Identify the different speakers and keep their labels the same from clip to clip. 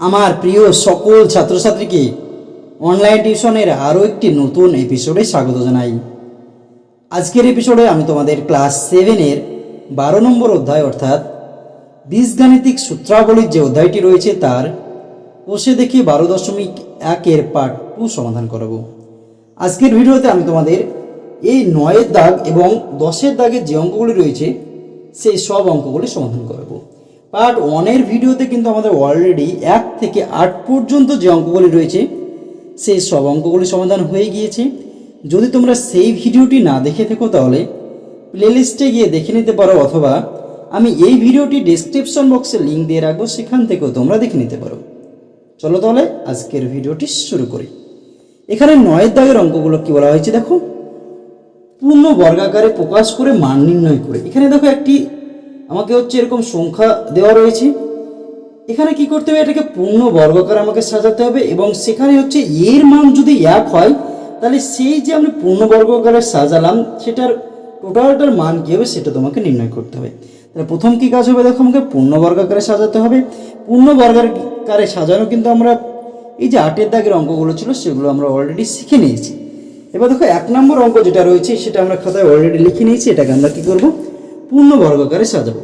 Speaker 1: আমার প্রিয় সকল ছাত্রছাত্রীকে অনলাইন টিউশনের আরও একটি নতুন এপিসোডে স্বাগত জানাই। আজকের এপিসোডে আমি তোমাদের ক্লাস সেভেনের বারো নম্বর অধ্যায় অর্থাৎ বীজগাণিতিক সূত্রাবলীর যে অধ্যায়টি রয়েছে তার কোষে দেখি বারো দশমিক একের পার্ট টু সমাধান করাবো। আজকের ভিডিওতে আমি তোমাদের এই নয়ের দাগ এবং দশের দাগের যে অঙ্কগুলি রয়েছে, সেই সব অঙ্কগুলি সমাধান করাবো। পার্ট ওয়ানের ভিডিওতে কিন্তু আমাদের অলরেডি এক থেকে আট পর্যন্ত যে অঙ্কগুলি রয়েছে, সেই সব অঙ্কগুলি সমাধান হয়ে গিয়েছে। যদি তোমরা সেই ভিডিওটি না দেখে থাকো তাহলে প্লেলিস্টে গিয়ে দেখে নিতে পারো, অথবা আমি এই ভিডিওটি ডেসক্রিপশন বক্সে লিঙ্ক দিয়ে রাখব, সেখান থেকেও তোমরা দেখে নিতে পারো। চলো তাহলে আজকের ভিডিওটি শুরু করি। এখানে নয়ের দাগের অঙ্কগুলো কি বলা হয়েছে দেখো? পূর্ণ বর্গাকারে প্রকাশ করে মান নির্ণয় করে। এখানে দেখো একটি আমাকে হচ্ছে এরকম সংখ্যা দেওয়া রয়েছে। এখানে কি করতে হবে? এটাকে পূর্ণ বর্গাকার আমাকে সাজাতে হবে এবং সেখানে হচ্ছে এর মান যদি এক হয়, তাহলে সেই যে আমি পূর্ণ বর্গাকারে সাজালাম, সেটার টোটালটার মান কী হবে? সেটা তোমাকে নির্ণয় করতে হবে। তাহলে প্রথম কি কাজ হবে? দেখো আমাকে পূর্ণ বর্গাকারে সাজাতে হবে। পূর্ণ বর্গাকারে সাজানো কিন্তু আমরা এই যে আটের দাগের অঙ্কগুলো ছিল, সেগুলো আমরা অলরেডি শিখে নিয়েছি। এবার দেখো, এক নম্বর অঙ্ক যেটা রয়েছে, সেটা আমরা খাতায় অলরেডি লিখে নিয়েছি। এটাকে আমরা কী করব? পূর্ণ বর্গাকারে সাজাবো।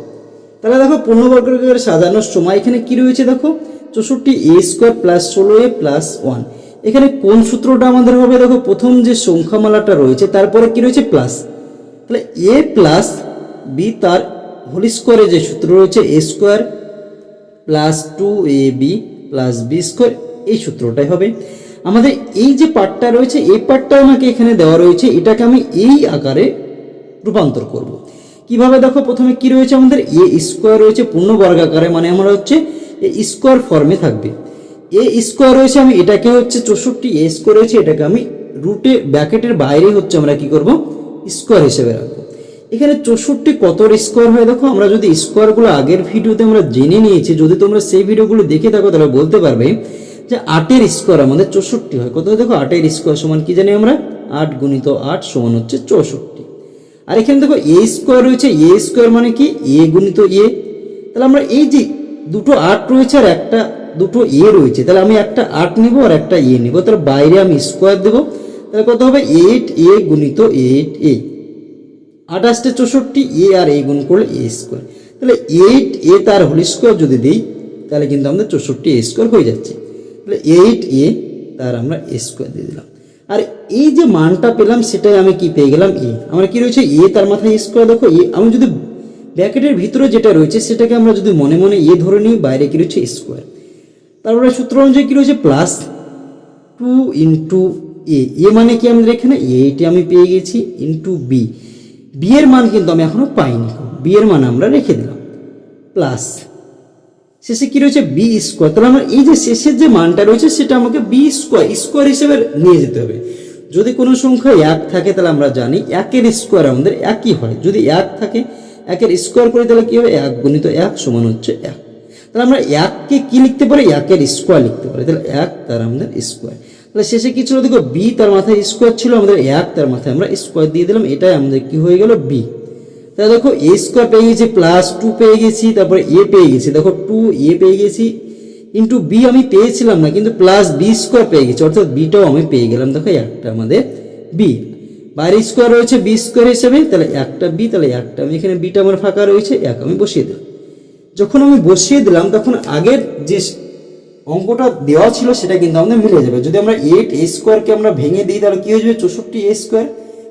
Speaker 1: তাহলে দেখো পূর্ণ বর্গাকারে সাজানোর সময় এখানে কি রয়েছে দেখো? চৌষট্টি এ স্কোয়ার প্লাস ষোলো এ প্লাস ওয়ান এখানে কোন সূত্রটা আমাদের হবে দেখো? প্রথম যে সংখ্যামালাটা রয়েছে, তারপরে কি রয়েছে? প্লাস তাহলে এ প্লাস বি তার হোল স্কোয়ারে যে সূত্র রয়েছে A square plus two A B plus B square এই সূত্রটাই হবে। আমাদের এই যে পার্টটা রয়েছে, এই পার্টটা আমাকে এখানে দেওয়া রয়েছে, এটাকে আমি এই আকারে রূপান্তর করব। কীভাবে দেখো প্রথমে কি রয়েছে আমাদের? এ স্কোয়ার রয়েছে পূর্ণ বর্গাকারে মানে আমরা হচ্ছে এ স্কোয়ার ফর্মে থাকবে। এ স্কোয়ার রয়েছে আমি এটাকে হচ্ছে চৌষট্টি, এ স্কোয়ার রয়েছে এটাকে আমি রুটে ব্যাকেটের বাইরে হচ্ছে আমরা কি করব? স্কোয়ার হিসেবে রাখব। এখানে চৌষট্টি কত স্কোয়ার হয় দেখো, আমরা যদি স্কোয়ারগুলো আগের ভিডিওতে আমরা জেনে নিয়েছি, যদি তোমরা সেই ভিডিওগুলো দেখে থাকো তাহলে বলতে পারবে যে আটের স্কোয়ার আমাদের চৌষট্টি হয়। কত দেখো? আটের স্কোয়ার সমান কি জানি আমরা? আট গুণিত আট সমান হচ্ছে চৌষট্টি। আর এখানে দেখো এ স্কোয়ার রয়েছে এ স্কোয়ার মানে কি? এ গুণিত এ তাহলে আমরা এই যে দুটো আট রয়েছে আর একটা দুটো এ রয়েছে, তাহলে আমি একটা আট নিব আর একটা এ নিব। তাহলে বাইরে আমি স্কোয়ার দেবো। তাহলে কত হবে? এইট এ গুণিত এইট এ আঠাশটা চৌষট্টি এ আর এ গুণ করলে এ স্কোয়ার তাহলে এইট এ তার হোল স্কোয়ার যদি দিই, তাহলে কিন্তু আমাদের চৌষট্টি এ স্কোয়ার হয়ে যাচ্ছে। তাহলে এইট এ তার আমরা এ স্কোয়ার দিয়ে দিলাম। আর, এই যে মানটা পেলাম, সেটাই আমি কি পেয়ে গেলাম? এ। আমার কি রয়েছে? এ তার মাথায় স্কোয়ার দেখো, এ। আমি যদি ব্র্যাকেটের ভিতরে যেটা রয়েছে, সেটাকে আমরা যদি মনে মনে এ ধরে নিই, বাইরে কি রয়েছে? স্কোয়ার। তারপরে সূত্র অনুযায়ী কি রয়েছে? Plus two into A. A মানে কি আমাদের এখানে? এইটি আমি পেয়ে গেছি ইন্টু বি। বি এর মান কিন্তু আমি এখনও পাইনি। বি এর মান আমরা রেখে দিলাম। প্লাস শেষে কি রয়েছে? বি স্কোয়ার তাহলে আমার এই যে শেষের যে মানটা রয়েছে, সেটা আমাকে বি স্কোয়ার স্কোয়ার হিসেবে নিয়ে যেতে হবে। যদি কোনো সংখ্যা এক থাকে, তাহলে আমরা জানি একের স্কোয়ার আমাদের একই হয়। যদি এক থাকে, একের স্কোয়ার করি, তাহলে কী হবে? এক গুণিত এক সমান হচ্ছে এক। তাহলে আমরা এককে কি লিখতে পারি? একের স্কোয়ার লিখতে পারি। তাহলে এক তার আমাদের স্কোয়ার তাহলে শেষে কি ছিল? দেখো বি তার মাথায় স্কোয়ার ছিল, আমাদের এক তার মাথায় আমরা স্কোয়ার দিয়ে দিলাম। এটাই আমাদের কি হয়ে গেল? বি তাহলে দেখো এ স্কোয়ার পেয়ে গেছি প্লাস টু পেয়ে গেছি, তারপরে এ পেয়ে গেছি। দেখো টু এ পেয়ে গেছি ইন্টু বি আমি পেয়েছিলাম না, কিন্তু প্লাস বি স্কোয়ার পেয়ে গেছি, অর্থাৎ বিটাও আমি পেয়ে গেলাম। দেখো, একটা আমাদের বি বাইরে স্কোয়ার রয়েছে বি স্কোয়ার হিসেবে, তাহলে একটা বি তাহলে একটা আমি এখানে বিটা আমার ফাঁকা রয়েছে, এক আমি বসিয়ে দিলাম। যখন আমি বসিয়ে দিলাম, তখন আগের যে অঙ্কটা দেওয়া ছিল, সেটা কিন্তু আমাদের মিলে যাবে। যদি আমরা এইট এ স্কোয়ারকে আমরা ভেঙে দিই, তাহলে কী হয়ে যাবে? চৌষট্টি এ স্কোয়ার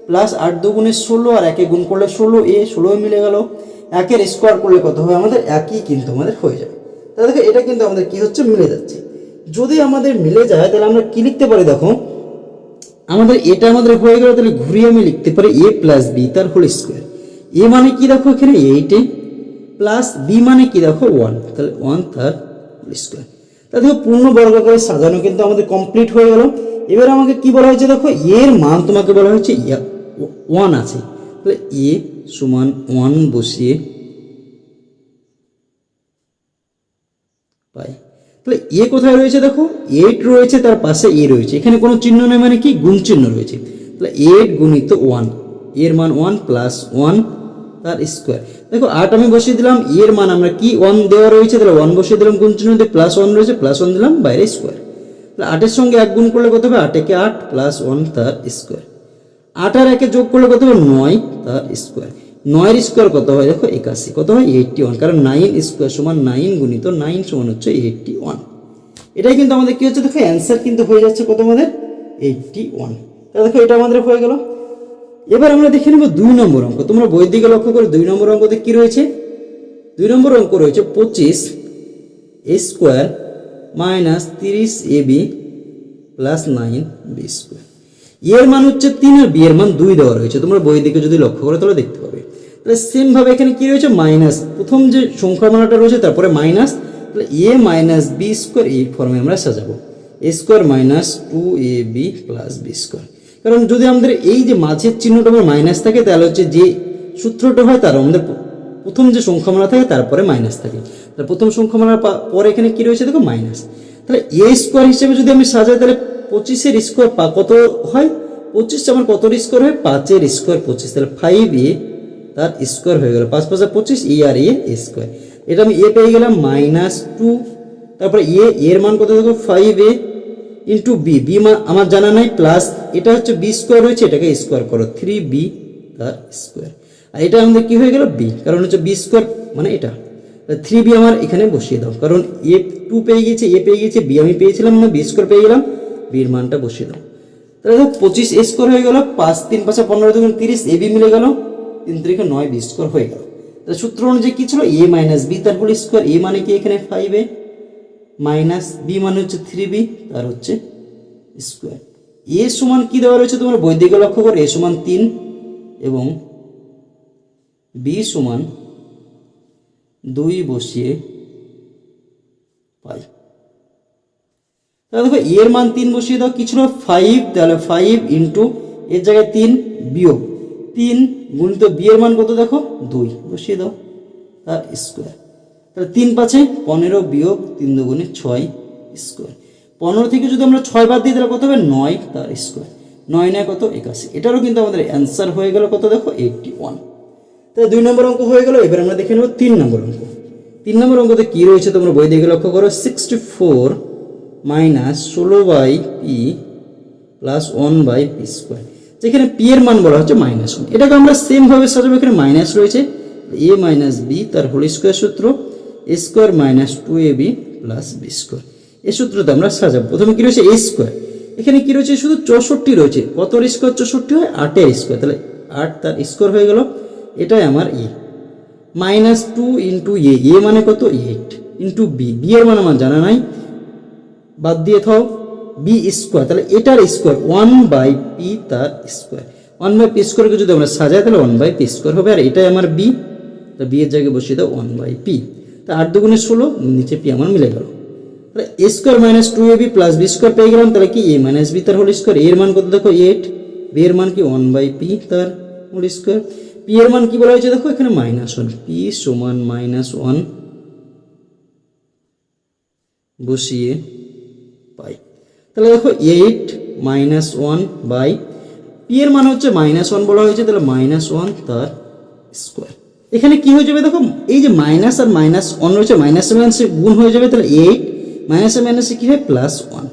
Speaker 1: প্লাস আট দুগুণে ষোলো আর একে গুণ করলে ষোলো, এ ষোলো মিলে গেল। একের স্কোয়ার করলে কত হবে আমাদের একই কিন্তু আমাদের হয়ে যাবে। তাহলে দেখো, এটা কিন্তু আমাদের কি হচ্ছে? মিলে যাচ্ছে। যদি আমাদের মিলে যায়, তাহলে আমরা কি লিখতে পারি দেখো? আমাদের এটা আমাদের হয়ে গেল, তাহলে ঘুরিয়ে আমি লিখতে পারি এ প্লাস বি তার হোল স্কোয়ার এ মানে কি দেখো এখানে? এইটে প্লাস বি মানে কি দেখো? ওয়ান তাহলে ওয়ান তার হোল স্কোয়ার তাহলে দেখো, পূর্ণ বর্গাকারে সাজানো কিন্তু আমাদের কমপ্লিট হয়ে গেল। এবার আমাকে কি বলা হয়েছে দেখো? এর মান তোমাকে বলা হয়েছে ওয়ান আছে। তাহলে এ সমান ওয়ান বসিয়ে পাই। তাহলে এ কোথায় রয়েছে দেখো? এইট রয়েছে, তার পাশে এ রয়েছে। এখানে কোনো চিহ্ন নেই মানে কি? গুণ চিহ্ন রয়েছে। তাহলে এইট গুণিত ওয়ানের মান ওয়ান প্লাস ওয়ান তার স্কোয়ার দেখো, আট আমি বসিয়ে দিলাম এর মান আমরা কি ওয়ান দেওয়া রয়েছে? তাহলে ওয়ান বসিয়ে দিলাম গুণ চিহ্ন দিয়ে প্লাস ওয়ান রয়েছে প্লাস ওয়ান দিলাম বাইরে স্কোয়ার তাহলে আটের সঙ্গে এক গুণ করলে কত হবে? আট একে আট প্লাস ওয়ান তার স্কোয়ার আট আর একে যোগ করলে কত হবে? নয় তার স্কোয়ার নয়ের স্কোয়ার কত হয়? দেখো একাশি। কত হয়? এইটটি ওয়ান কারণ নাইন স্কোয়ার সমান নাইন গুণিত নাইন সমান হচ্ছে এইটটি ওয়ান এটাই কিন্তু আমাদের কি হচ্ছে? দেখো অ্যান্সার কিন্তু হয়ে যাচ্ছে কত আমাদের? এইটটি ওয়ান তাহলে দেখো এটা আমাদের হয়ে গেল। এবার আমরা দেখে নেব দুই নম্বর অঙ্ক। তোমরা বইয়ের দিকে লক্ষ্য করে, দুই নম্বর অঙ্কতে কি রয়েছে? দুই নম্বর অঙ্ক রয়েছে পঁচিশ এ স্কোয়ার মাইনাস তিরিশ A B plus nine B square এর মান হচ্ছে তিন আর বি এর মান দুই দেওয়া রয়েছে। তোমরা বইয়ের দিকে যদি লক্ষ্য করো তাহলে দেখতে পাবে। তাহলে সেম ভাবে এখানে কি রয়েছে? মাইনাস প্রথম যে সংখ্যামালাটা রয়েছে তারপরে মাইনাস তাহলে এ মাইনাস বি স্কোয়ার এই ফর্মে আমরা সাজাবো। A square minus two A B plus B square কারণ যদি আমাদের এই যে মাঝের চিহ্নটা আমার মাইনাস থাকে, তাহলে হচ্ছে যে সূত্রটা হয় তার আমাদের প্রথম যে সংখ্যা সংখ্যামালা থাকে তারপরে মাইনাস থাকে। তাহলে প্রথম সংখ্যামালার পা- পরে এখানে কি রয়েছে? দেখো মাইনাস তাহলে এ স্কোয়ার হিসেবে যদি আমি সাজাই, তাহলে পঁচিশের স্কোয়ার কত হয়? পঁচিশ আমার কত স্কোয়ার হয়? পাঁচের স্কোয়ার পঁচিশ। তাহলে ফাইভ এ তার স্কোয়ার হয়ে গেল। পাঁচ পাঁচে পঁচিশ ই আর এ স্কোয়ার এটা আমি এ পেয়ে গেলাম মাইনাস টু তারপরে এ এর মান কত দেখো five A into B B মান আমার জানা নাই প্লাস এটা হচ্ছে বি স্কোয়ার হয়েছে এটাকে স্কোয়ার করো। থ্রি বি তার স্কোয়ার আর এটা আমাদের কি হয়ে গেল? বি কারণ হচ্ছে বি স্কোয়ার মানে এটা। থ্রি বি আমার এখানে বসিয়ে দাও। কারণ এ টু পেয়ে গেছে এ পেয়ে গেছে বি আমি পেয়েছিলাম না বি স্কোয়ার পেয়ে গেলাম। বির মানটা বসিয়ে দাও। তাহলে দেখো, পঁচিশ এ স্কোয়ার হয়ে গেল, পাঁচ, তিন, পাঁচে পনেরো, দুগুণ তিরিশ এ বি মিলে গেল, তিন তারিখে নয় বি স্কোর হয়ে গেল। তাহলে সূত্র অনুযায়ী কী ছিল? এ মাইনাস বি তার স্কোয়ার এ মানে কি এখানে ফাইভ এ মাইনাস বি মানে হচ্ছে থ্রি বি তার হচ্ছে স্কোয়ার এ সমান কি দেওয়া রয়েছে তোমার? বই দিকে লক্ষ্য করো এ সমান তিন এবং বি সমান দুই বসিয়ে তাহলে দেখো, এর মান তিন বসিয়ে দাও, কিছু না ফাইভ তাহলে ফাইভ ইন্টু এর জায়গায় তিন, বিয়োগ। তিন গুণিত বি এর মান কত দেখো? দুই, বসিয়ে দাও, তার স্কোয়ার তাহলে তিন পাঁচে পনেরো বিয়োগ তিন দুগুণে ছয় স্কোয়ার পনেরো থেকে যদি আমরা ছয় বাদ দিই, তাহলে কত হবে? নয়, তার স্কোয়ার নয় নয় কত? একাশি। এটারও কিন্তু আমাদের অ্যান্সার হয়ে গেল কত দেখো? এইটটি ওয়ান তাহলে দুই নম্বর অঙ্ক হয়ে গেল, এবার আমরা দেখে নেব তিন নম্বর অঙ্ক। তিন নম্বর অঙ্কতে কী রয়েছে তোমরা বই দিকে লক্ষ্য করো? সিক্সটি ফোর মাইনাস ষোলো by P plus one by P square. যেখানে পি এর মান বলা হচ্ছে মাইনাস ওয়ান। এটাকে আমরা সেম ভাবে সাজাবো, এখানে মাইনাস রয়েছে। এ মাইনাস বি তার হোল স্কোয়ার সূত্র, A square minus two A B plus B square. এই সূত্রতে আমরা সাজাবো। প্রথমে কি রয়েছে? A square. এখানে কি রয়েছে? শুধু চৌষট্টি রয়েছে। কত স্কোয়ার চৌষট্টি হয়? আটের স্কোয়ার। তাহলে আট তার স্কোয়ার হয়ে গেল। এটাই আমার ই minus two into A. A মানে কত? এইট। Into B. বি এর মান আমার জানা নাই। বাদ দিয়ে থাও বি স্কোয়ার তাহলে এটার স্কোয়ার ওয়ান বাই পি তার স্কোয়ার ওয়ান বাই পি স্কোয়ারকে যদি আমরা সাজাই, তাহলে ওয়ান বাই পি স্কোয়ার হবে। আর এটাই আমার বি তা বি এর জায়গায় বসিয়ে দাও ওয়ান বাই পি তা আট দুগুণে ষোলো, নিচে পি আমার মিলে গেল। তাহলে A square minus two A B plus B square পেয়ে গেলাম, তাহলে কি এ মাইনাস বি তার হোল স্কোয়ার এর মান কত দেখো? এইট বি এর মান কি? ওয়ান বাই পি তার হোল স্কোয়ার পি এর মান কি বলা হয়েছে দেখো? এখানে মাইনাস ওয়ান পি সমান মাইনাস ওয়ান বসিয়ে পাই। তাহলে দেখো eight minus one by P এর মান হচ্ছে মাইনাস ওয়ান বলা হয়েছে, তাহলে মাইনাস ওয়ান তার স্কোয়ার এখানে কি হয়ে যাবে দেখো, এই যে মাইনাস আর মাইনাস ওয়ান রয়েছে মাইনাস মাইনাসে গুণ হয়ে যাবে, তাহলে এইট মাইনাসে মাইনাসে কী হয়? প্লাস ওয়ান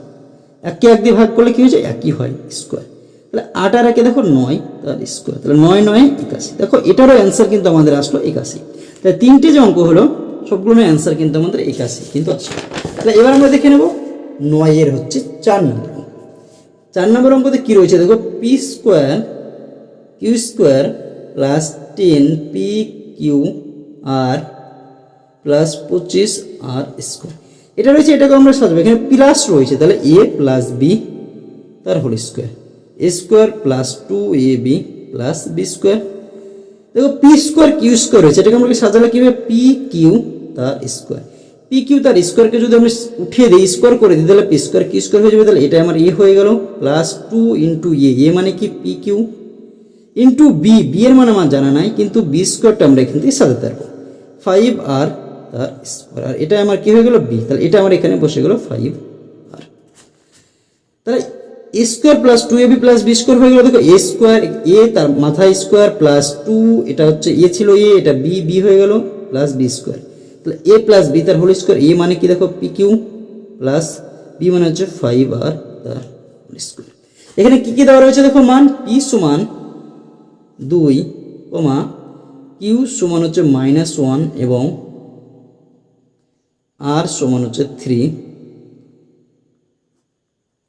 Speaker 1: এককে এক দিয়ে ভাগ করলে কী হয়েছে? একই হয় স্কোয়ার তাহলে আট আর একে দেখো নয়, তার স্কোয়ার তাহলে নয় নয়, একাশি। দেখো এটারও অ্যান্সার কিন্তু আমাদের আসলো একাশি। তাহলে তিনটে যে অঙ্ক হলো, সবগুলো অ্যান্সার কিন্তু আমাদের একাশি, কিন্তু আসলো তাহলে এবার আমরা দেখে নেব নয়ের হচ্ছে চার নম্বর অঙ্ক। চার নম্বর অঙ্কতে কী রয়েছে? দেখো P square Q square plus ten P Q R plus পঁচিশ আর স্কোয়ার এটা রয়েছে এটাকে আমরা সাজাবো এখানে প্লাস রয়েছে, তাহলে এ প্লাস বি তার whole square A square plus two A B plus B square দেখো পি স্কোয়ার কিউ স্কোয়ার রয়েছে, এটাকে আমরা সাজালে, কি হবে? পি কিউ তার স্কোয়ার পি কিউ তার স্কোয়ারকে যদি আমি উঠিয়ে দিই স্কোয়ার করে দিই, তাহলে পি স্কোয়ার কিউ স্কোয়ার হয়ে যাবে? তাহলে এটা আমার এ হয়ে গেল plus two into A A মানে কি? P Q into B B এর মানে আমার জানা নাই, কিন্তু বি স্কোয়ারটা আমরা এখান থেকে সাজাতে পারব। ফাইভ আর তার স্কোয়ার আর এটা আমার কি হয়ে গেল? বি তাহলে এটা আমার এখানে বসে গেল ফাইভ আর তাহলে A square plus two A B plus B square হয়ে গেল। দেখো এ স্কোয়ার এ তার মাথা স্কোয়ার প্লাস টু এটা হচ্ছে এ ছিল এ এটা বি বি হয়ে গেল plus B square A plus B তার হোল স্কোয়ার এ মানে কি দেখো? পি কিউ প্লাস বি মানে হচ্ছে ফাইভ আর তার হোল স্কোয়ার এখানে কি কি দেওয়া রয়েছে দেখো? মান পি সমান দুই কমা কিউ সমান হচ্ছে মাইনাস ওয়ান এবং আর সমান হচ্ছে থ্রি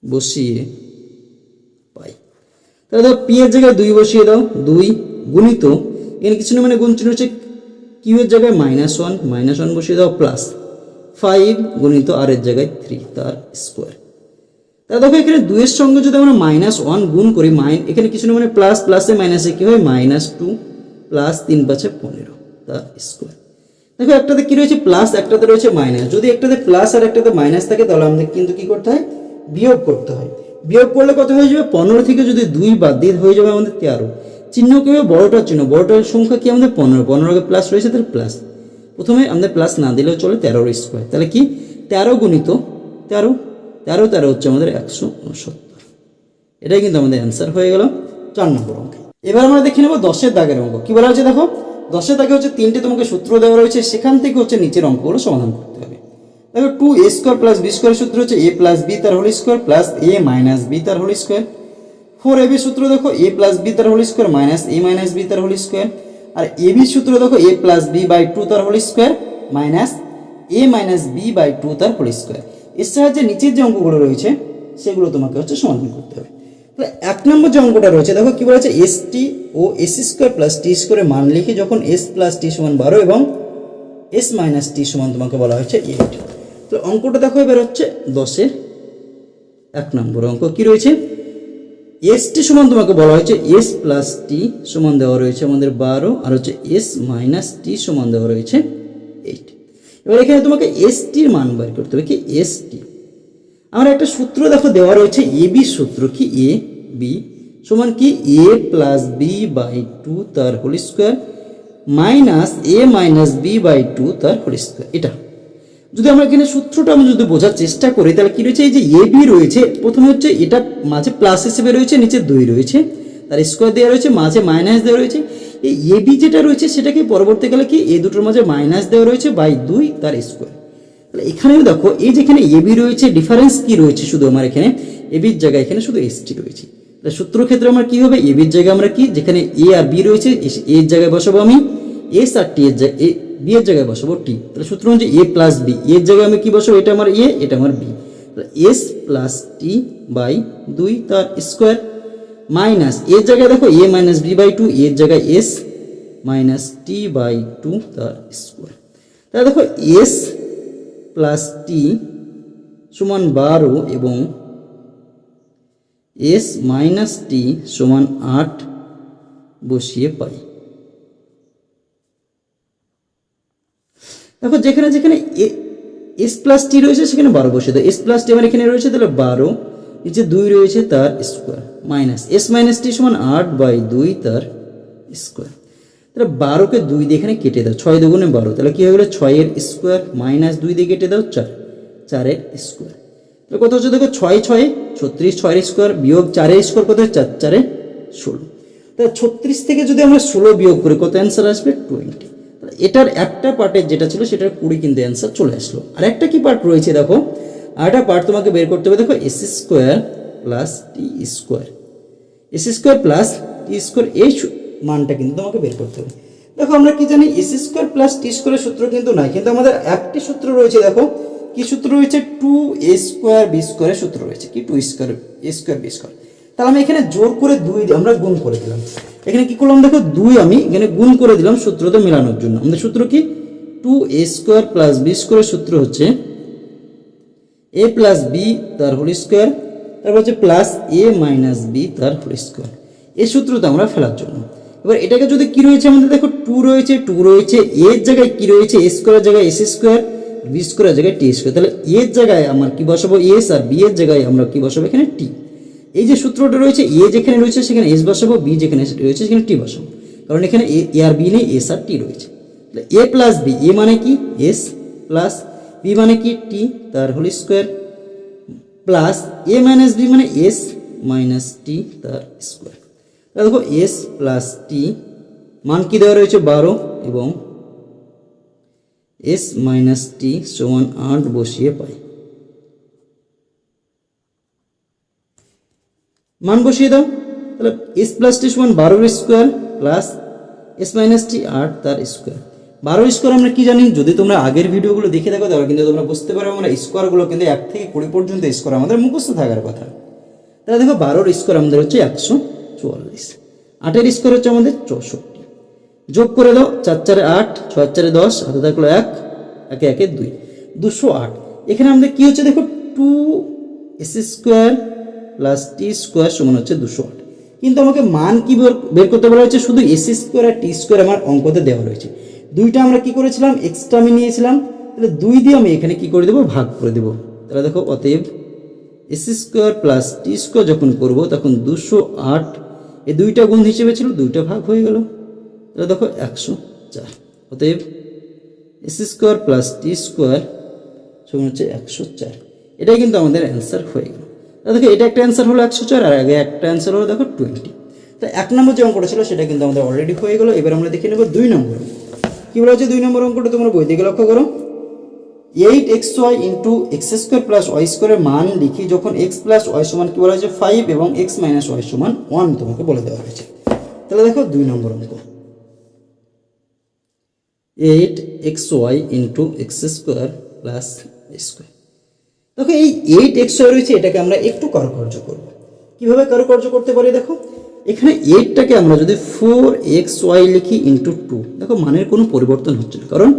Speaker 1: বসিয়ে পাই। তাহলে দাও পি এর জায়গায় দুই বসিয়ে দাও, দুই গুণিত, এখানে কিছু না মানে গুণ চিহ্ন হচ্ছে কিউ এর জায়গায় মাইনাস ওয়ান মাইনাস ওয়ান বসিয়ে দাও প্লাস ফাইভ গুণিত আর এর জায়গায় থ্রি তার স্কোয়ার তা দেখো এখানে দুইয়ের সঙ্গে যদি আমরা মাইনাস ওয়ান গুণ করি মাইন এখানে কিছু না মানে প্লাস প্লাসে মাইনাসে কী হয়? মাইনাস টু প্লাস তিন পাঁচে পনেরো, তার স্কোয়ার দেখো একটাতে কী রয়েছে? প্লাস একটাতে রয়েছে মাইনাস যদি একটাতে প্লাস আর একটাতে মাইনাস থাকে, তাহলে আমাদের কিন্তু কি করতে হয়? বিয়োগ করতে হয়। বিয়োগ করলে কত হয়ে যাবে? পনেরো থেকে যদি দুই বাদ দিয়ে হয়ে যাবে আমাদের তেরো। চিহ্ন কি হবে বড়টার চিহ্ন, বড়টার সংখ্যা কি আমাদের পনেরো? পনেরোকে প্লাস রয়েছে, তাহলে প্লাস প্রথমে আমাদের প্লাস না দিলেও চলে তেরোর স্কোয়ার তাহলে কি? তেরো গুণিত তেরো তেরো তেরো হচ্ছে আমাদের একশো উনসত্তর। এটাই কিন্তু আমাদের অ্যান্সার হয়ে গেল চার নম্বর অঙ্কে। এবার আমরা দেখে নেব দশের দাগের অঙ্ক। কি বলা হচ্ছে দেখো? দশের দাগে হচ্ছে তিনটে তোমাকে সূত্র দেওয়া রয়েছে, সেখান থেকে হচ্ছে নিচের অঙ্কগুলো সমাধান করতে হবে। দেখো two A square plus B square সূত্র হচ্ছে এ প্লাস বি তার whole square plus A minus B তার whole square four A B সূত্র দেখো, এ প্লাস বি তার whole square minus A minus B তার হোল স্কোয়ার। আর A B সূত্র দেখো, A plus B by two তার whole square minus A minus B by two তার whole square. এর সাহায্যে নিচের যে অঙ্কগুলো রয়েছে, সেগুলো তোমাকে হচ্ছে সমাধান করতে হবে। তাহলে এক নম্বর যে অঙ্কটা রয়েছে, দেখো কি বলেছে, এস টি ও এস স্কোয়ার প্লাস টি স্কোয়ারের মান লিখে যখন এস প্লাস টি সমান বারো এবং এস মাইনাস টি সমান তোমাকে বলা হয়েছে এইট তো অঙ্কটা দেখো, এবার হচ্ছে দশের এক নম্বর অঙ্ক কী রয়েছে? এস টি সমান তোমাকে বলা হয়েছে এস প্লাস টি সমান দেওয়া রয়েছে আমাদের বারো, আর হচ্ছে এস মাইনাস টি সমান দেওয়া রয়েছে এইট এবার এখানে তোমাকে এস টির মান বার করতে হবে, কি এস টি আমার একটা সূত্র দেখো, দেওয়া রয়েছে এ বি সূত্র, কি এ বি সমান কি A plus B by two তার whole square minus A minus B by two তার হোল স্কোয়ার এটা। যদি আমরা এখানে সূত্রটা আমি যদি বোঝার চেষ্টা করি, তাহলে কি রয়েছে? এই যে এ বি রয়েছে, প্রথমে হচ্ছে এটা মাঝে প্লাস হিসেবে রয়েছে, নিচে দুই রয়েছে। তার স্কোয়ার দেওয়া রয়েছে, মাঝে মাইনাস দেওয়া রয়েছে। এই এ বি যেটা রয়েছে, সেটাকে পরবর্তীকালে কি? এই দুটোর মাঝে মাইনাস দেওয়া রয়েছে বাই দুই তার স্কোয়ার তাহলে এখানেও দেখো, এই যেখানে এ বি রয়েছে ডিফারেন্স কি রয়েছে শুধু আমার এখানে? এবির জায়গায় এখানে শুধু এস টি রয়েছে। তাহলে সূত্র ক্ষেত্রে আমার কি হবে? এবির জায়গায় আমরা কি? যেখানে এ আর বি রয়েছে এর জায়গায় বসাবো আমি এস আর টি এর জায়গায় বি এর জায়গায় বসাবো টি তাহলে সূত্র হচ্ছে এ প্লাস বি এর জায়গায় আমি কি বসাবো? এটা আমার এ এটা আমার B S plus T by দুই তার স্কোয়ার মাইনাস এর জায়গায় দেখো A minus B by two এর জায়গায় S minus T by two তার স্কোয়ার তাহলে দেখো এস প্লাস টি সমান বারো এবং এস মাইনাস টি সমান আট বসিয়ে পাই। দেখো, যেখানে যেখানে এস প্লাস টি রয়েছে, সেখানে বারো বসে দেয় এস প্লাস টি আমার এখানে রয়েছে, তাহলে বারো নিচে দুই রয়েছে তার square minus S minus T সমান আট বাই দুই তার স্কোয়ার তাহলে বারোকে দুই দিয়ে এখানে কেটে দাও, ছয় দুগুণে বারো। তাহলে কী হয়ে গেলো? ছয়ের স্কোয়ার মাইনাস দুই দিয়ে কেটে দাও, চার, চারের স্কোয়ার তাহলে কত হচ্ছে দেখো? ছয়, ছয়ে, ছত্রিশ, ছয়ের স্কোয়ার বিয়োগ চারের স্কোয়ার কত চার, চারে ষোলো। তাহলে ছত্রিশ থেকে যদি আমরা ষোলো বিয়োগ করি, কত অ্যান্সার আসবে? টোয়েন্টি এটার একটা পার্টের যেটা ছিল সেটার কুড়ি কিন্তু অ্যান্সার চলে আসলো। আর একটা কি পার্ট রয়েছে দেখো? আর একটা পার্ট তোমাকে বের করতে হবে। দেখো S square plus T square S square plus T square এই মানটা কিন্তু তোমাকে বের করতে হবে। দেখো, আমরা কি জানি এস স্কোয়ার প্লাস টি স্কোয়ারের সূত্র কিন্তু নাই, কিন্তু আমাদের একটি সূত্র রয়েছে, দেখো। কি সূত্র রয়েছে? টু এ স্কোয়ার বি স্কোয়ারের সূত্র রয়েছে। কি two square A square B square তাহলে আমি এখানে জোর করে দুই আমরা গুণ করে দিলাম। এখানে কি করলাম দেখো, দুই আমি এখানে গুণ করে দিলাম সূত্রতে মেলানোর জন্য। আমাদের সূত্র কি? Two A square plus B স্কোয়ারের সূত্র হচ্ছে এ প্লাস বি তার হোল স্কোয়ার তারপর হচ্ছে প্লাস এ মাইনাস বি তার হোল স্কোয়ার এই সূত্রটা আমরা ফেলার জন্য। এবার এটাকে যদি কি রয়েছে আমাদের, দেখো টু রয়েছে টু রয়েছে এর জায়গায় কি রয়েছে? এ স্কোয়ারের জায়গায় এস স্কোয়ার বি স্কোয়ারের জায়গায় টি স্কোয়ার তাহলে এর জায়গায় আমার কি বসাবো? এস আর বি এর জায়গায় আমরা কি বসাবো? এখানে টি এই যে সূত্রটা রয়েছে, এ যেখানে রয়েছে সেখানে এস বসাবো বি যেখানে রয়েছে সেখানে টি বসাবো। কারণ এখানে এ আর বি নেই এস আর টি রয়েছে। এ প্লাস বি এ মানে কি? এস প্লাস বি মানে কি? টি তার whole square plus A minus B মানে এস মাইনাস টি তার স্কোয়ার তাহলে দেখো এস প্লাস টি মান কি দেওয়া রয়েছে? বারো। এবং এস মাইনাস টি সমান আট বসিয়ে পাই। মান বসিয়ে দাও। তাহলে এস প্লাস টি সমান বারোর square plus S minus T আট তার স্কোয়ার বারো স্কোয়ার আমরা কি জানি? যদি তোমরা আগের ভিডিওগুলো দেখে থাকো, তাহলে কিন্তু তোমরা বুঝতে পারো আমরা স্কোয়ারগুলো কিন্তু এক থেকে কুড়ি পর্যন্ত স্কোয়ার আমাদের মুখস্থ থাকার কথা। তাহলে দেখো বারোর স্কোয়ার আমাদের হচ্ছে একশো চুয়াল্লিশ। আটের স্কোয়ার হচ্ছে আমাদের চৌষট্টি। যোগ করে দাও, চার চারে আট, ছয় চারে দশ, হাতে থাকল এক, একে একে দুই। দুশো আট। এখানে আমাদের কি হচ্ছে দেখো? Two S square plus T square সমান হচ্ছে দুশো আট কিন্তু আমাকে মান কি বের- করতে বলা হয়েছে? শুধু এস স্কোয়ার আর টি স্কোয়ার আমার অঙ্কতে দেওয়া রয়েছে। দুইটা আমরা কি করেছিলাম? এক্সট্রা আমি নিয়েছিলাম। তাহলে দুই দিয়ে আমি এখানে কি করে দেবো? ভাগ করে দেবো। তাহলে দেখো, অতএব S square plus T square যখন করব, তখন দুশো আট এই দুইটা গুণ হিসেবে ছিল, দুইটা ভাগ হয়ে গেল। তাহলে দেখো, একশো চার। অতএব S square plus T square সমান হচ্ছে একশো চার। এটাই কিন্তু আমাদের অ্যান্সার হয়ে গেল। দেখো, এটা একটা অ্যান্সার হলো একশো চার আর আগে একটা অ্যান্সার হলো দেখো টোয়েন্টি তো এক নম্বর যে অঙ্কটা ছিল, সেটা কিন্তু আমাদের অলরেডি হয়ে গেলো। এবার আমরা দেখে নেব দুই নম্বর। কী বলা হচ্ছে দুই নম্বর অঙ্কটা? তোমরা বই দিকে লক্ষ্য করো। Eight X Y into X square plus Y স্কোয়ারের মান লিখি যখন এক্স প্লাস ওয়াই সমান কী বলা হয়েছে? ফাইভ এবং এক্স মাইনাস ওয়াই সমান ওয়ান তোমাকে বলে দেওয়া হয়েছে। তাহলে দেখো দুই নম্বর অঙ্ক। Eight X Y into X square plus square দেখো, এই এইট এক্স ওয়াই রয়েছে, এটাকে আমরা একটু কারুকার্য করব। কীভাবে কারুকার্য করতে পারি দেখো? এখানে এইটটাকে আমরা যদি ফোর এক্স ওয়াই লিখি ইন্টু টু দেখো, মানের কোনো পরিবর্তন হচ্ছে না। কারণ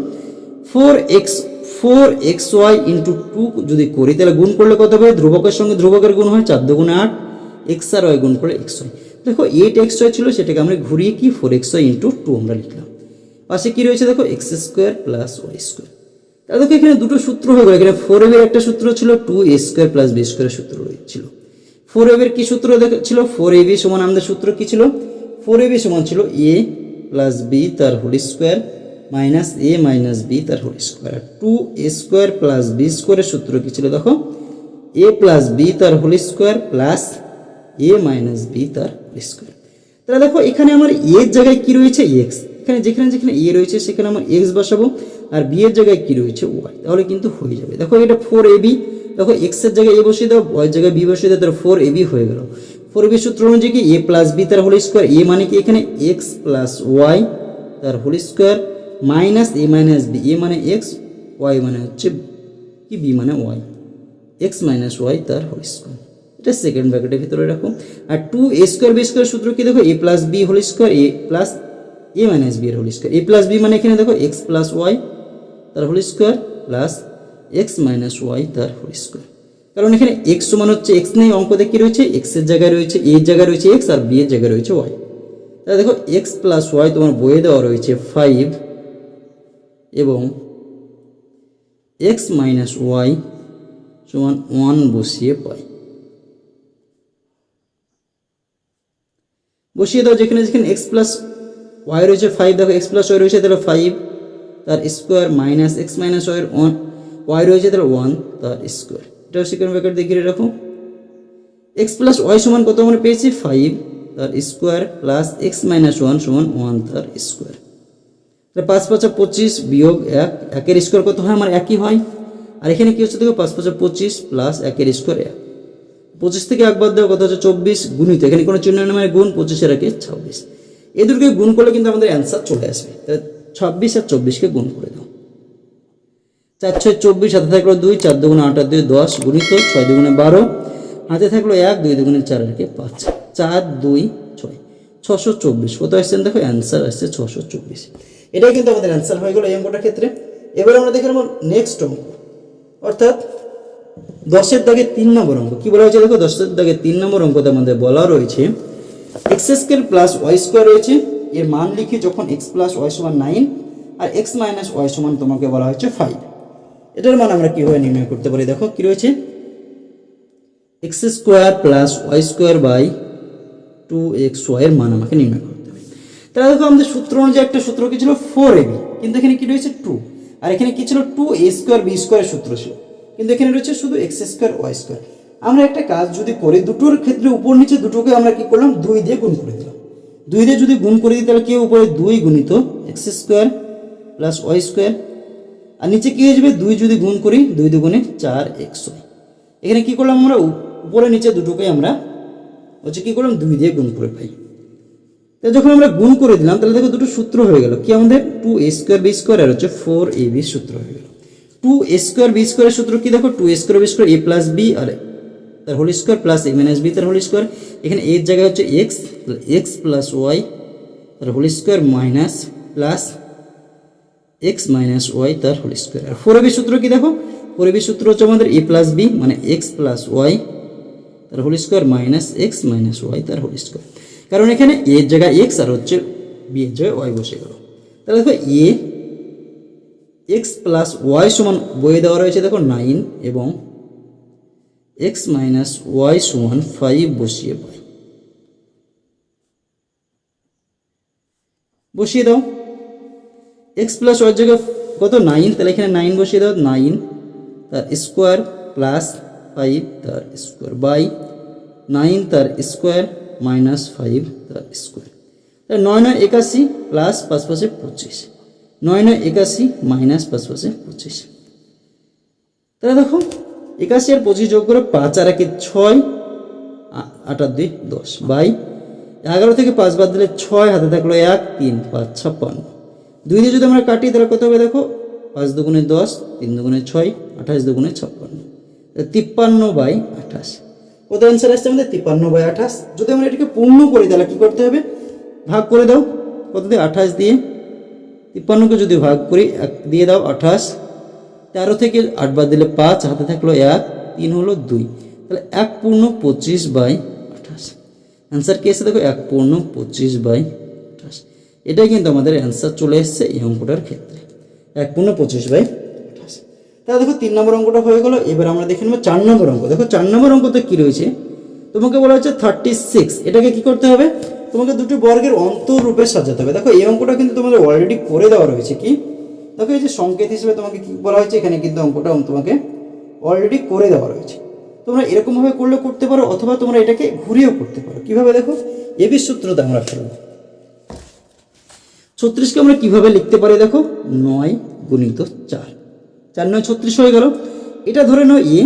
Speaker 1: four X four X Y into two যদি করি, তাহলে গুণ করলে কত হবে? ধ্রুবকের সঙ্গে ধ্রুবকের গুণ হয়, চার দুগুণে আট এক্স আর ওয়াই গুণ করে এক্স ওয়াই দেখো এইট এক্স ওয়াই ছিল, সেটাকে আমরা ঘুরিয়ে কি? Four X Y into two আমরা লিখলাম। পাশে কি রয়েছে দেখো? X square plus Y square তাহলে এখানে দুটো সূত্র হয়ে গেল। এখানে ফোর এর একটা সূত্র ছিল two A square plus B স্কোয়ারের সূত্র ছিল। ফোর এর কি সূত্র ছিল? ফোর এ বি সমান আমাদের সূত্র কি ছিল? ফোর এ বি সমান ছিল এ প্লাস বি তার whole square minus A minus B তার whole square two A square plus B স্কোয়ারের সূত্র কি ছিল দেখো? এ প্লাস বি তার whole square plus A minus B তার হোল স্কোয়ার তাহলে দেখো, এখানে আমার এর জায়গায় কি রয়েছে? এক্স এখানে যেখানে যেখানে এ রয়েছে, সেখানে আমার এক্স বসাবো। আর বি এর জায়গায় কি রয়েছে? ওয়াই তাহলে কিন্তু হয়ে যাবে। দেখো এটা ফোর এ বি দেখো এক্সের জায়গায় এ বসিয়ে দাও ওয়াই জায়গায় বি বসিয়ে দাও, তাহলে ফোর এ বি হয়ে গেল। ফোর বি সূত্র অনুযায়ী কি? এ প্লাস বি তার হোল স্কোয়ার এ মানে কি? এখানে এক্স প্লাস ওয়াই তার whole square minus A minus B A মানে এক্স ওয়াই মানে হচ্ছে কি? বি মানে ওয়াই এক্স মাইনাস ওয়াই তার হোল স্কোয়ার এটা সেকেন্ড ব্র্যাকেটের ভিতরে রাখো। আর two A square B square সূত্র কি? দেখো A plus B whole square A plus A minus B এর whole square A plus B মানে এখানে দেখো এক্স প্লাস ওয়াই তার whole square plus X minus Y তার হোল স্কোয়ার কারণ এখানে এক্স সমান হচ্ছে এক্স নেই অঙ্কতে কি রয়েছে? এক্সের জায়গায় রয়েছে এর জায়গায় রয়েছে এক্স আর বি এর জায়গায় রয়েছে ওয়াই তাহলে দেখো এক্স প্লাস ওয়াই তোমার বইয়ে দেওয়া রয়েছে ফাইভ এবং এক্স মাইনাস ওয়াই সমান ওয়ান বসিয়ে পাই। বসিয়ে দাও যেখানে যেখানে এক্স প্লাস ওয়াই রয়েছে ফাইভ দেখো এক্স প্লাস ওয়াই রয়েছে, তাহলে ফাইভ তার স্কোয়ার মাইনাস এক্স মাইনাস ওয়াইয়ের ওয়ান ওয়াই রয়েছে, তাহলে ওয়ান তার স্কোয়ার এটাও সেকেন্ড ব্র্যাকেট দেখিয়ে রাখো এক্স প্লাস ওয়াই সমান কত আমরা পেয়েছি? ফাইভ তার square plus X minus one সমান ওয়ান তার স্কোয়ার তাহলে পাঁচ পাঁচা পঁচিশ বিয়োগ এক, একের স্কোয়ার কত হয়? আমার একই হয়। আর এখানে কি হচ্ছে দেখো? পাঁচ পাঁচা পঁচিশ প্লাস একের স্কোয়ার এক। পঁচিশ থেকে একবার দেওয়া কত হচ্ছে চব্বিশ, গুণিত। এখানে কোনো চিহ্ন নেই মানে গুণ, পঁচিশের একে ছাব্বিশ। এই দুটোকে গুণ করলে কিন্তু আমাদের অ্যান্সার চলে আসবে। তাহলে ছাব্বিশ আর চব্বিশকে গুণ করে দাও। চার ছয় চব্বিশ হাতে থাকল দুই, চার দুগুণে আট আর দুই, দশ, গুণিত ছয় দুগুণে বারো, হাতে থাকল এক, দুই দুগুণে চার আর পাঁচ, চার দুই ছয়, ছশো চব্বিশ। কত আসছেন দেখো? অ্যান্সার আসছে ছশো চব্বিশ। এটাই কিন্তু আমাদের অ্যান্সার হয়ে গেলো এই অঙ্কটার ক্ষেত্রে। এবার আমরা দেখে নেব নেক্সট অঙ্ক। অর্থাৎ দশের দাগে তিন নম্বর অঙ্ক। কি বলা হয়েছে দেখো? দশের দাগে তিন নম্বর অঙ্কতে আমাদের বলা রয়েছে X square plus Y square রয়েছে। এর মান লিখি যখন এক্স প্লাস ওয়াই সমান নাইন আর এক্স মাইনাস ওয়াই সমান তোমাকে বলা হয়েছে ফাইভ এটার মান আমরা কীভাবে নির্ণয় করতে পারি? দেখো, কি রয়েছে? X square plus Y square by two X ওয়াইয়ের মান আমাকে নির্ণয় করতে হবে। তাহলে দেখো, আমাদের সূত্র অনুযায়ী একটা সূত্র কি ছিল? ফোর এবি কিন্তু এখানে কি রয়েছে? টু আর এখানে কি ছিল? টু এ স্কোয়ার বি স্কোয়ারের সূত্র ছিল। কিন্তু এখানে রয়েছে শুধু এক্স স্কোয়ার ওয়াই স্কোয়ার। আমরা একটা কাজ যদি করি, দুটোর ক্ষেত্রে উপর নিচে দুটোকে আমরা কি করলাম? দুই দিয়ে গুণ করে দিলাম। দুই দিয়ে যদি গুণ করে দিই, তাহলে কি উপরে দুই গুণিত? X square plus Y square. আর নিচে কি হয়ে যাবে? দুই যদি গুণ করি, দুই দুগুণে চার এক্স এখানে কি করলাম আমরা? উপ- উপরে নিচে দুটোকে আমরা হচ্ছে কি করলাম? দুই দিয়ে গুণ করে পাই। তো যখন আমরা গুণ করে দিলাম, তাহলে দেখো দুটো সূত্র হয়ে গেল। কি আমাদের? Two A square B square আর হচ্ছে ফোর এ বি সূত্র হয়ে গেল। টু এ স্কোয়ার বি স্কোয়ারের সূত্র কি দেখো? Two A square B square A plus B আর তার whole square plus A minus B তার হোল স্কোয়ার এখানে এর জায়গায় হচ্ছে এক্স এক্স প্লাস ওয়াই তার whole square minus plus X minus Y তার হোল স্কোয়ার আর ফোর বি সূত্র কি দেখো? ফোর বি সূত্র হচ্ছে আমাদের এ প্লাস বি মানে এক্স প্লাস ওয়াই তার whole square minus X minus Y তার হোল স্কোয়ার কারণ এখানে এর জায়গায় এক্স আর হচ্ছে বি এর জায়গায় ওয়াই বসে গেল। তাহলে দেখো এ এক্স প্লাস ওয়াই সমান বইয়ে দেওয়া রয়েছে দেখো নাইন এবং এক্স মাইনাস ওয়াই সমান ফাইভ বসিয়ে পাই বসিয়ে দাও। এক্স প্লাস ওয়ার জায়গায় কত? নাইন তাহলে এখানে নাইন বসিয়ে দাও। নাইন তার স্কোয়ার প্লাস ফাইভ তার স্কোয়ার বাই নাইন তার স্কোয়ার মাইনাস ফাইভ তার স্কোয়ার তাহলে নয় নয় একাশি প্লাস পাঁচ পাশে পঁচিশ। নয় নয় একাশি মাইনাস পাঁচ পাশে পঁচিশ। তাহলে দেখো একাশি আর পঁচিশ যোগ করে পাঁচ, আর একে ছয়, আ- আট আর দুই, দশ বাই এগারো থেকে পাঁচ বাদ দিলে ছয়, হাতে থাকল এক, তিন, পাঁচ, ছাপ্পান্ন। দুই দিয়ে যদি আমরা কাটি, তাহলে কত হবে দেখো? পাঁচ দুগুণে দশ, তিন দুগুণে ছয়, আঠাশ দুগুণে ছাপ্পান্ন। তিপ্পান্ন বাই আঠাশ। কত অ্যান্সার আসছে আমাদের? তিপ্পান্ন বাই আঠাশ। যদি আমরা এটাকে পূর্ণ করি, তাহলে কী করতে হবে? ভাগ করে দাও। কত দিয়ে? আঠাশ দিয়ে। তিপ্পান্নকে যদি ভাগ করি, এক দিয়ে দাও আঠাশ। তেরো থেকে আট বাদ দিলে পাঁচ, হাতে থাকল এক, তিন হলো দুই। তাহলে এক পূর্ণ পঁচিশ বাই আঠাশ। অ্যান্সার কি এসে দেখো, এক পূর্ণ পঁচিশ বাই আঠাশ। এটাই কিন্তু আমাদের অ্যান্সার চলে এসেছে এই অঙ্কটার ক্ষেত্রে। এক পূর্ণ পঁচিশ বাই আঠাশ। তাহলে দেখো, তিন নম্বর অঙ্কটা হয়ে গেলো। এবার আমরা দেখে নেব চার নম্বর অঙ্ক। দেখো, চার নম্বর অঙ্কতে কী রয়েছে? তোমাকে বলা হচ্ছে থার্টি সিক্স এটাকে কী করতে হবে? তোমাকে দুটি বর্গের অন্তরূপে সাজাতে হবে। দেখো, এই অঙ্কটা কিন্তু তোমাদের অলরেডি করে দেওয়া রয়েছে। কি? দেখো, এই যে সংকেত হিসেবে তোমাকে কি বলা হয়েছে? এখানে কিন্তু অঙ্কটা তোমাকে অলরেডি করে দেওয়া রয়েছে। তোমরা এরকমভাবে করলে করতে পারো, অথবা তোমরা এটাকে ঘুরিয়েও করতে পারো। কীভাবে দেখো? এবি সূত্রতে আমরা ফেলব। ছত্রিশকে আমরা কীভাবে লিখতে পারি দেখো? নয় গুণিত চার। চার নয় ছত্রিশ হয়ে গেল। এটা ধরে নাও এ,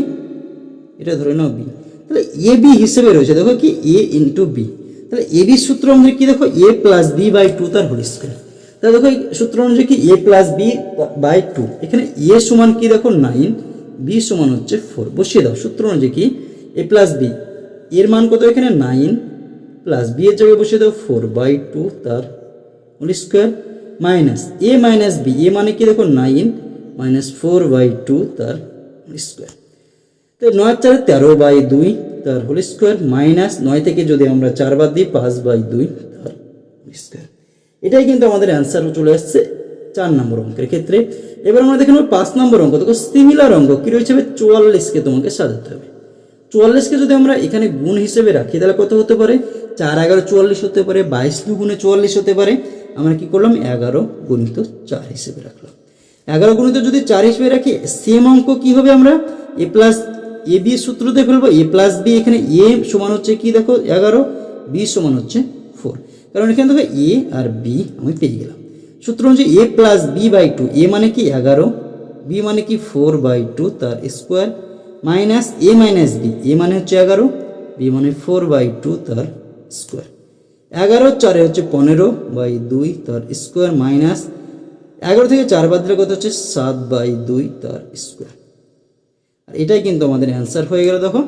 Speaker 1: এটা ধরে নাও বি। তাহলে এ বি হিসেবে রয়েছে। দেখো কি? এ ইন্টু বি তাহলে এ বি সূত্র আমাদের কি দেখো? A plus B by two তার হোল স্কোয়ার তাহলে দেখো সূত্র অনুযায়ী কি A plus B by two এখানে এ সমান কি দেখো নাইন বি সমান হচ্ছে ফোর বসিয়ে দাও, সূত্র অনুযায়ী কি? এ প্লাস বি এর মান কত এখানে? নাইন প্লাস বি এর জায়গায় বসিয়ে দাও ফোর বাই টু তার whole square minus A minus B A মানে কি দেখো? Nine minus four by two তার স্কোয়ার তো নয় চার তেরো বাই দুই তার হোল স্কোয়ার মাইনাস নয় থেকে যদি আমরা চার বাদ দিই, পাঁচ বাই দুই তার স্কোয়ার এটাই কিন্তু আমাদের অ্যান্সার চলে আসছে চার নম্বর অঙ্কের ক্ষেত্রে। এবার আমরা দেখে নেব পাঁচ নম্বর অঙ্ক। দেখো সিমিলার অঙ্ক। কী রয়েছে চুয়াল্লিশকে তোমাকে সাজাতে হবে। চুয়াল্লিশকে যদি আমরা এখানে গুণ হিসেবে রাখি, তাহলে কত হতে পারে? চার এগারো চুয়াল্লিশ হতে পারে, বাইশ দু গুণে চুয়াল্লিশ হতে পারে। আমরা কি করলাম? এগারো গুণিত চার হিসেবে রাখলাম। এগারো গুণিত যদি চার হিসেবে রাখি সেম অঙ্ক কি হবে আমরা? এ প্লাস এ বি সূত্রতে ফেলব। এ প্লাস বি এখানে এ সমান হচ্ছে কি দেখো? এগারো বি সমান হচ্ছে কারণ এখানে দেখো এ আর বি আমি পেয়ে গেলাম। সূত্র অনুযায়ী A plus B by two A মানে কি? এগারো। বি মানে কি? ফোর বাই টু তার square minus A minus B A মানে হচ্ছে এগারো বি মানে ফোর বাই টু তার স্কোয়ার এগারো চারে হচ্ছে পনেরো বাই দুই, তার স্কোয়ার মাইনাস এগারো থেকে চার বাদ কত হচ্ছে? সাত বাই দুই, তার স্কোয়ার আর এটাই কিন্তু আমাদের অ্যান্সার হয়ে গেল, দেখো।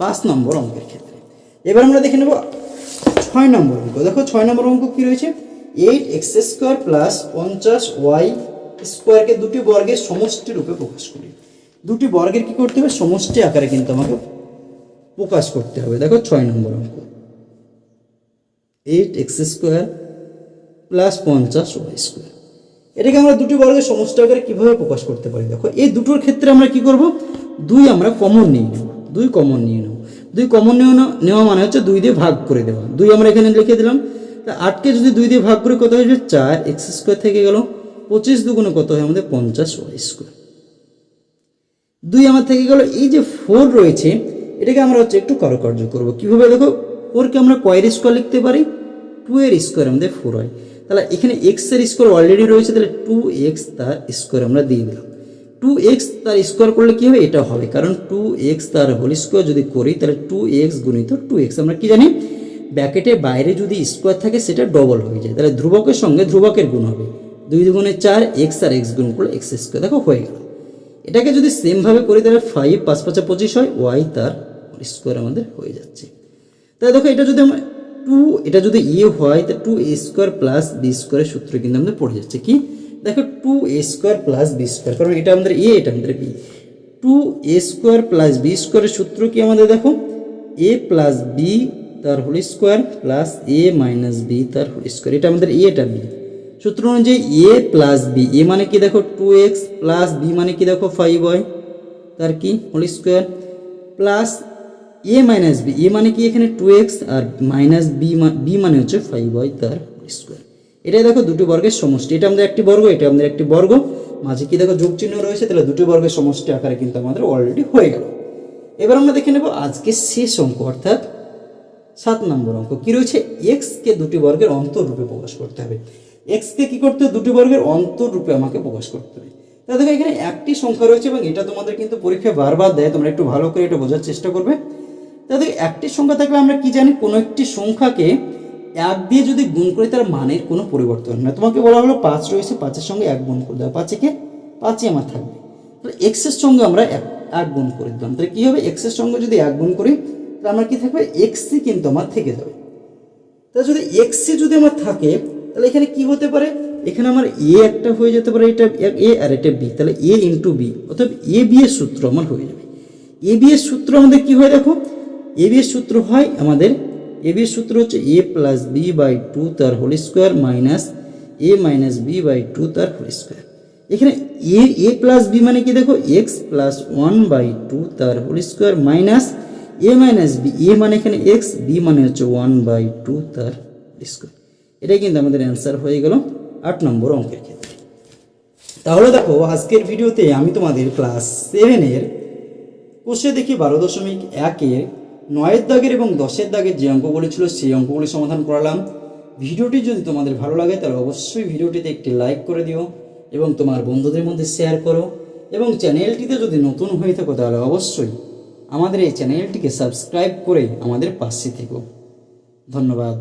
Speaker 1: পাঁচ নম্বর অঙ্কের ক্ষেত্রে। এবার আমরা দেখে নেব ছয় নম্বর অঙ্ক। দেখো ছয় নম্বর অঙ্ক কি রয়েছে? এইট এক্স স্কোয়ার প্লাস পঞ্চাশ ওয়াই স্কোয়ারকে দুটি বর্গের সমষ্টি রূপে প্রকাশ করি। দুটি বর্গের কি করতে হবে? সমষ্টি আকারে কিন্তু আমাকে প্রকাশ করতে হবে। দেখো ছয় নম্বর অঙ্ক। এইট এক্স স্কোয়ার প্লাস পঞ্চাশ ওয়াই স্কোয়ার এটাকে আমরা দুটি বর্গের সমষ্টি আকারে কীভাবে প্রকাশ করতে পারি? দেখো, এই দুটোর ক্ষেত্রে আমরা কি করব? দুই আমরা কমন নিয়ে নেব। দুই কমন নিয়ে নেব। দুই কমন নেওয়া নেওয়া মানে হচ্ছে দুই দিয়ে ভাগ করে দেওয়া। দুই আমরা এখানে লিখে দিলাম। তা আটকে যদি দুই দিয়ে ভাগ করে কত হয়ে? যাবে চার। এক্স স্কোয়ার থেকে গেল পঁচিশ দুগুণে কত হয়? আমাদের পঞ্চাশ ওয়াই স্কোয়ার দুই আমার থেকে গেল এই যে ফোর রয়েছে, এটাকে আমরা হচ্ছে একটু কারুকার্য করব। কীভাবে? দেখো ফোরকে আমরা কয়ের স্কোয়ার লিখতে পারি? টু এর স্কোয়ার আমাদের ফোর হয়। তাহলে এখানে এক্সের স্কোয়ার অলরেডি রয়েছে, তাহলে টু এক্স তার স্কোয়ার আমরা দিয়ে দিলাম। টু এক্স তার স্কোয়ার করলে কী হবে? এটা হবে। কারণ টু এক্স তার হোল স্কোয়ার যদি করি, তাহলে টু এক্স গুণিত টু এক্স আমরা কি জানি? ব্যাকেটের বাইরে যদি স্কোয়ার থাকে, সেটা ডবল হয়ে যায়। তাহলে ধ্রুবকের সঙ্গে ধ্রুবকের গুণ হবে। দুই দুগুণে চার এক্স আর এক্স গুণ করলে এক্স স্কোয়ার দেখো, হয়ে গেল। এটাকে যদি সেমভাবে করি, তাহলে ফাইভ পাঁচ পাঁচা পঁচিশ হয় ওয়াই তার স্কোয়ার আমাদের হয়ে যাচ্ছে। তাহলে দেখো, এটা যদি আমরা টু এটা যদি ইয়ে হয় তা টু স্কোয়ার প্লাস বি স্কোয়ারের সূত্র কিন্তু আমাদের পড়ে যাচ্ছে। কি? দেখো two A square plus B square কারণ এটা আমাদের এ এটা আমাদের B two A square plus B স্কোয়ারের সূত্র কি আমাদের দেখো? এ প্লাস বি তার whole square plus A minus B তার হোল স্কোয়ার এটা আমাদের এ এটা বি সূত্র অনুযায়ী এ প্লাস বি এ মানে কি দেখো? টু এক্স প্লাস বি মানে কি দেখো? ফাইভ হয় তার কি? Whole square plus A minus B A মানে কি এখানে টু এক্স আর মাইনাস বি বি মানে হচ্ছে ফাইভ হয় তার স্কোয়ার এটাই দেখো দুটি বর্গের সমষ্টি। এটা আমাদের একটি বর্গ, এটা আমাদের একটি বর্গ। মাঝে কি দেখো যোগ চিহ্ন রয়েছে, তাহলে দুটি বর্গের সমষ্টি আকারে কিন্তু আমাদের অলরেডি হয়ে গেল। এবার আমরা দেখে নেব আজকে শেষ অঙ্ক, অর্থাৎ সাত নম্বর অঙ্ক। কি রয়েছে? এক্স কে দুটি বর্গের অন্তর রূপে প্রকাশ করতে হবে। এক্স কে করতে হবে? দুটি বর্গের অন্তর রূপে আমাকে প্রকাশ করতে হবে। তা দেখো এখানে একটি সংখ্যা রয়েছে এবং এটা তোমাদের কিন্তু পরীক্ষায় বারবার দেয়, তোমরা একটু ভালো করে এটা বোঝার চেষ্টা করবে। তা দেখো একটি সংখ্যা থাকলে আমরা কি জানি? কোনো একটি সংখ্যাকে এক দিয়ে যদি গুণ করি তার মানের কোনো পরিবর্তন না। তোমাকে বলা হলো পাঁচ রয়েছে, পাঁচের সঙ্গে এক গুণ করে দেওয়া পাঁচে কে? পাঁচই আমার থাকবে। তাহলে এক্সের সঙ্গে আমরা এক এক গুণ করে দিলাম। তাহলে কী হবে? এক্সের সঙ্গে যদি এক গুণ করি, তাহলে আমার কী থাকবে? এক্সই কিন্তু আমার থেকে যাবে। তাহলে যদি এক্সি যদি আমার থাকে, তাহলে এখানে কি হতে পারে? এখানে আমার এ একটা হয়ে যেতে পারে, এটা এ আর এটা বি তাহলে এ ইন্টু বি অর্থাৎ এ বি এর সূত্র আমার হয়ে যাবে। এ বি এর সূত্র আমাদের কি হয় দেখো? এ বি এর সূত্র হয় আমাদের এ বি এর সূত্র হচ্ছে A plus B by two তার whole square minus A minus B by two তার হোল স্কোয়ার এখানে এ এ প্লাস বি মানে কি দেখো? X plus one by two তার whole square minus A minus B A মানে এখানে X B মানে হচ্ছে ওয়ান বাই টু তার স্কোয়ার এটাই কিন্তু আমাদের অ্যান্সার হয়ে গেল আট নম্বর অঙ্কের ক্ষেত্রে। তাহলে দেখো, আজকের ভিডিওতে আমি তোমাদের ক্লাস সেভেনের কোষে দেখি বারো দশমিক একের নয়ের দাগের এবং দশের দাগের যে অঙ্কগুলি ছিল সেই অঙ্কগুলি সমাধান করালাম। ভিডিওটি যদি তোমাদের ভালো লাগে, তাহলে অবশ্যই ভিডিওটিতে একটি লাইক করে দিও এবং তোমার বন্ধুদের মধ্যে শেয়ার করো এবং চ্যানেলটিতে যদি নতুন হয়ে থাকো, তাহলে অবশ্যই আমাদের এই চ্যানেলটিকে সাবস্ক্রাইব করে আমাদের পাশে থেকো। ধন্যবাদ।